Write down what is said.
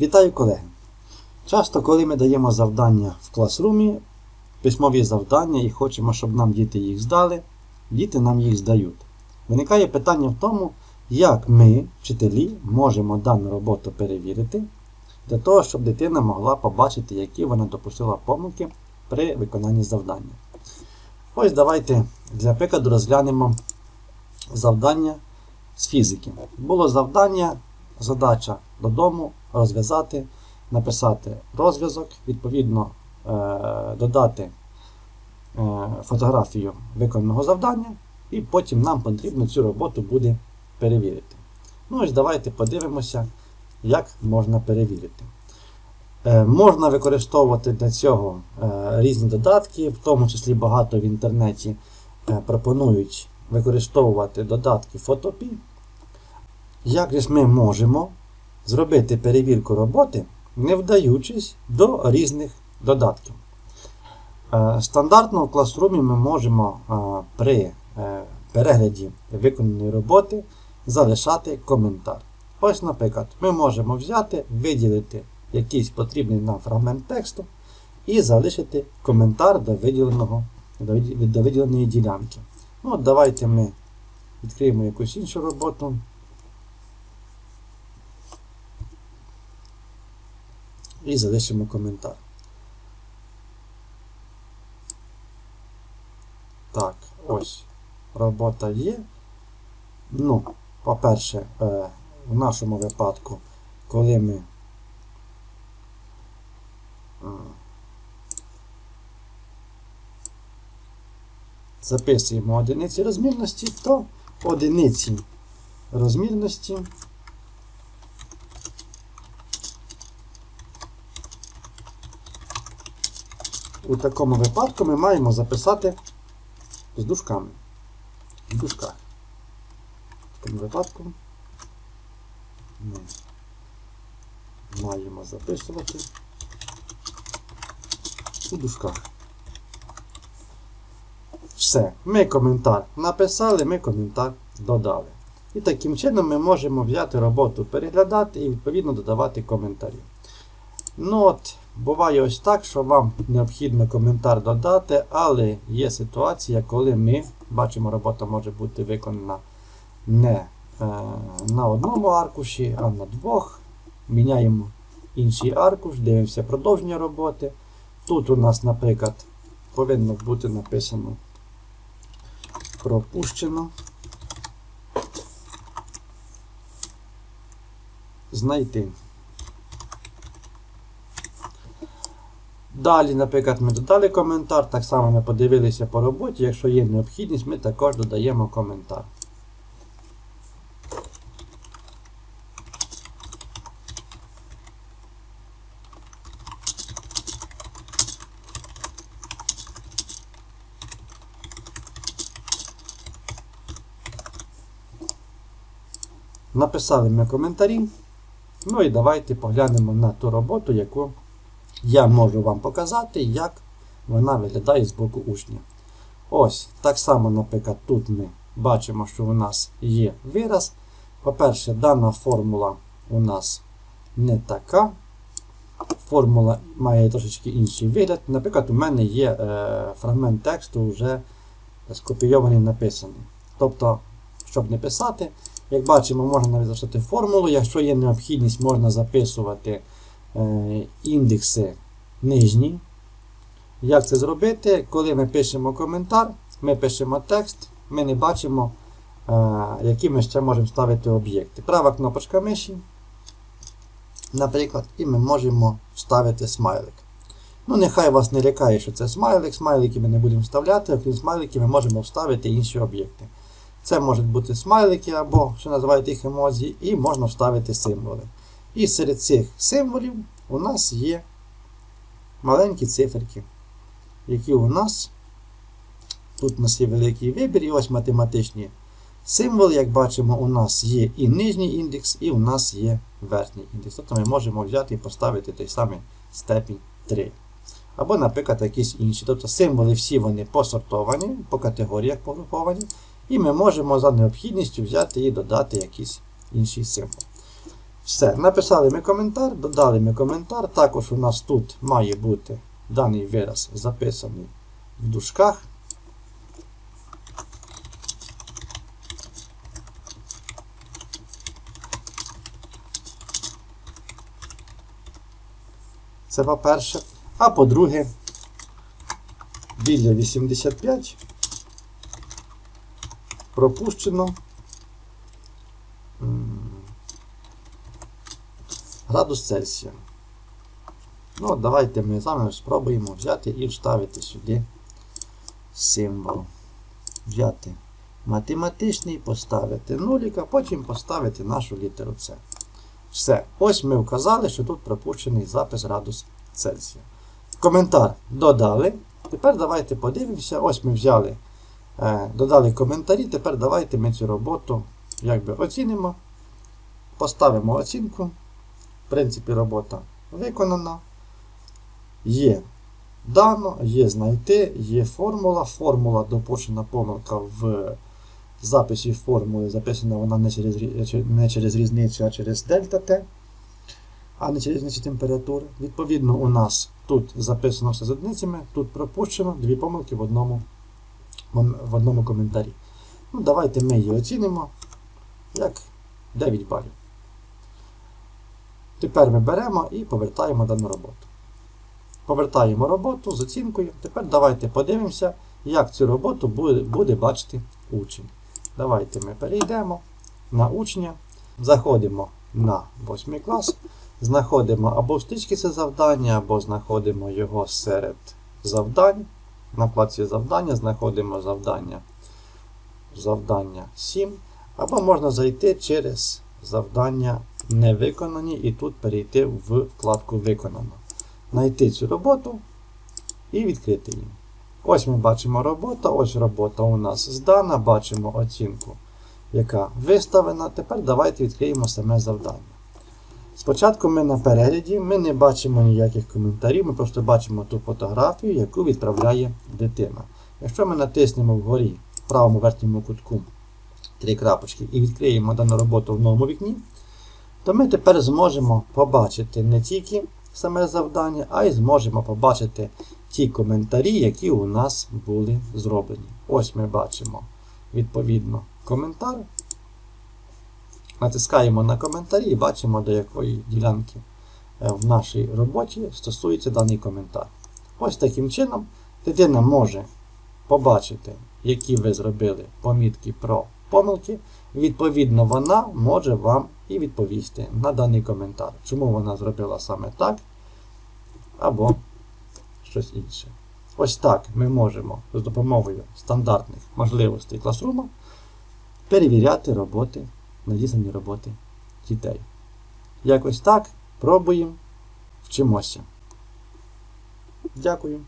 Вітаю колеги! Часто, коли ми даємо завдання в класрумі, письмові завдання і хочемо, щоб нам діти їх здали, діти нам їх здають. Виникає питання в тому, як ми, вчителі, можемо дану роботу перевірити, для того, щоб дитина могла побачити, які вона допустила помилки при виконанні завдання. Ось давайте для прикладу розглянемо завдання з фізики. Було завдання, задача додому розв'язати, написати розв'язок, відповідно е, додати е, фотографію виконаного завдання, і потім нам потрібно цю роботу буде перевірити. Ну ось давайте подивимося, як можна перевірити. Е, Можна використовувати для цього різні додатки, в тому числі багато в інтернеті пропонують використовувати додатки Photopea. Як же ми можемо зробити перевірку роботи, не вдаючись до різних додатків? Е, Стандартно в класрумі ми можемо е, при е, перегляді виконаної роботи залишати коментар. Ось, наприклад, ми можемо взяти, виділити якийсь потрібний нам фрагмент тексту і залишити коментар до, виділеного, до виділеної ділянки. Ну, давайте ми відкриємо якусь іншу роботу. І залишимо коментар. Так, ось робота є. Ну, по-перше, е, в нашому випадку, коли ми е, записуємо одиниці розмірності, то одиниці розмірності у такому випадку ми маємо записати з дужками. В дужках. В такому випадку ми маємо записувати у дужках. Все. Ми коментар написали, ми коментар додали. І таким чином ми можемо взяти роботу, переглядати і відповідно додавати коментарі. Ну от, буває ось так, що вам необхідно коментар додати, але є ситуація, коли ми бачимо, робота може бути виконана не е, на одному аркуші, а на двох. Міняємо інший аркуш, дивимося продовження роботи. Тут у нас, наприклад, повинно бути написано пропущено. Знайти. Далі, наприклад, ми додали коментар, так само ми подивилися по роботі. Якщо є необхідність, ми також додаємо коментар. Написали ми коментарі. Ну і давайте поглянемо на ту роботу, яку я можу вам показати, як вона виглядає з боку учня. Ось, так само, наприклад, тут ми бачимо, що у нас є вираз. По-перше, дана формула у нас не така. Формула має трошечки інший вигляд. Наприклад, у мене є е, фрагмент тексту вже скопійований написаний. Тобто, щоб не писати, як бачимо, можна навіть формулу. Якщо є необхідність, можна записувати індекси нижні. Як це зробити? Коли ми пишемо коментар, ми пишемо текст, ми не бачимо, е, які ми ще можемо ставити об'єкти. Права кнопочка миші, наприклад, і ми можемо вставити смайлик. Ну, нехай вас не лякає, що це смайлик. Смайлики ми не будемо вставляти, окрім смайликів ми можемо вставити інші об'єкти. Це можуть бути смайлики або, що називають їх емодзі, і можна вставити символи. І серед цих символів у нас є маленькі циферки, які у нас, тут у нас є великий вибір, і ось математичні символи, як бачимо, у нас є і нижній індекс, і у нас є верхній індекс. Тобто ми можемо взяти і поставити той самий степінь 3. Або, наприклад, якісь інші. Тобто символи всі вони посортовані, по категоріях погруповані. І ми можемо за необхідністю взяти і додати якийсь інший символ. Все, написали ми коментар, додали ми коментар. Також у нас тут має бути даний вираз записаний в дужках. Це по-перше. А по-друге, біля 85 пропущено градус Цельсія. Ну, давайте ми з вами спробуємо взяти і вставити сюди символ. Взяти математичний, поставити нулік, а потім поставити нашу літеру С. Все. Ось ми вказали, що тут пропущений запис градус Цельсія. Коментар додали. Тепер давайте подивимося. Ось ми взяли, е, додали коментарі. Тепер давайте ми цю роботу якби оцінимо. Поставимо оцінку. В принципі, робота виконана. Є дано, є знайти, є формула. Формула допущена помилка в записі формули. Записана вона не через, не через різницю, а через дельта Т, а не через різницю температури. Відповідно, у нас тут записано все з одиницями, тут пропущено дві помилки в одному, в одному коментарі. Ну, давайте ми її оцінимо як 9 балів. Тепер ми беремо і повертаємо дану роботу. Повертаємо роботу з оцінкою. Тепер давайте подивимося, як цю роботу буде, буде бачити учень. Давайте ми перейдемо на учня, заходимо на 8 клас, знаходимо або в стрічці це завдання, або знаходимо його серед завдань. На плаці завдання знаходимо завдання, завдання 7, або можна зайти через завдання не виконані і тут перейти в вкладку Виконано. Знайти цю роботу і відкрити її. Ось ми бачимо робота, ось робота у нас здана, бачимо оцінку, яка виставлена. Тепер давайте відкриємо саме завдання. Спочатку ми на перегляді, ми не бачимо ніяких коментарів, ми просто бачимо ту фотографію, яку відправляє дитина. Якщо ми натиснемо вгорі в правому верхньому кутку три крапочки і відкриємо дану роботу в новому вікні, то ми тепер зможемо побачити не тільки саме завдання, а й зможемо побачити ті коментарі, які у нас були зроблені. Ось ми бачимо відповідно коментар. Натискаємо на коментарі і бачимо, до якої ділянки е, в нашій роботі стосується даний коментар. Ось таким чином дитина може побачити, які ви зробили помітки про помилки. Відповідно, вона може вам і відповісти на даний коментар, чому вона зробила саме так, або щось інше. Ось так ми можемо з допомогою стандартних можливостей класрума перевіряти роботи, надіслані роботи дітей. Якось так пробуємо, вчимося. Дякую.